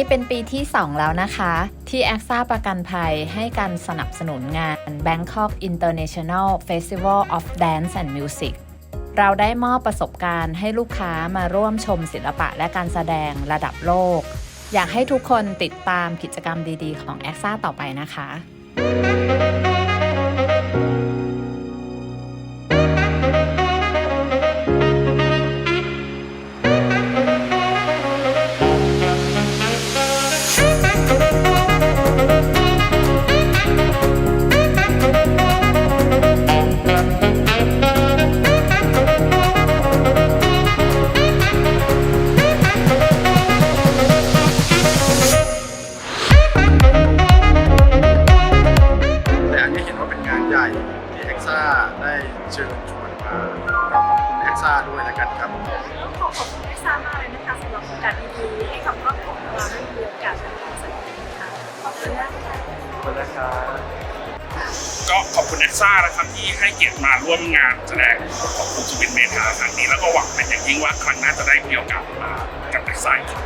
นี้เป็นปีที่ 2 แล้วนะคะ ที่แอคซ่าประกันภัยให้การสนับสนุนงาน Bangkok International Festival of Dance and Music เราได้มอบประสบการณ์ให้ลูกค้ามาร่วมชมศิลปะและการแสดงระดับโลก อยากให้ทุกคนติดตามกิจกรรมดีๆ ของแอคซ่าต่อไปนะคะ แต่อันนี้เห็นว่าเป็นงานใหญ่ที่เอ็กซ่าได้เชิญชวนมาขอบคุณเอ็กซ่าด้วยแล้วกันครับ ต้องขอขอบคุณที่ซามากเลยนะคะสำหรับโอกาสดีๆให้กับครอบครัวของเราได้มีโอกาสในการแสดงนะคะขอบคุณมากค่ะ ขอบคุณนะครับ ก็ขอบคุณเอ็กซ่านะครับที่ให้เกียรติมาร่วมงานแสดงของคุณสุวินเมธาครั้งนี้แล้วก็หวังเป็นอย่างยิ่งว่าครั้งหน้าจะได้มีโอกาสมากับเอ็กซ่าอีกครับ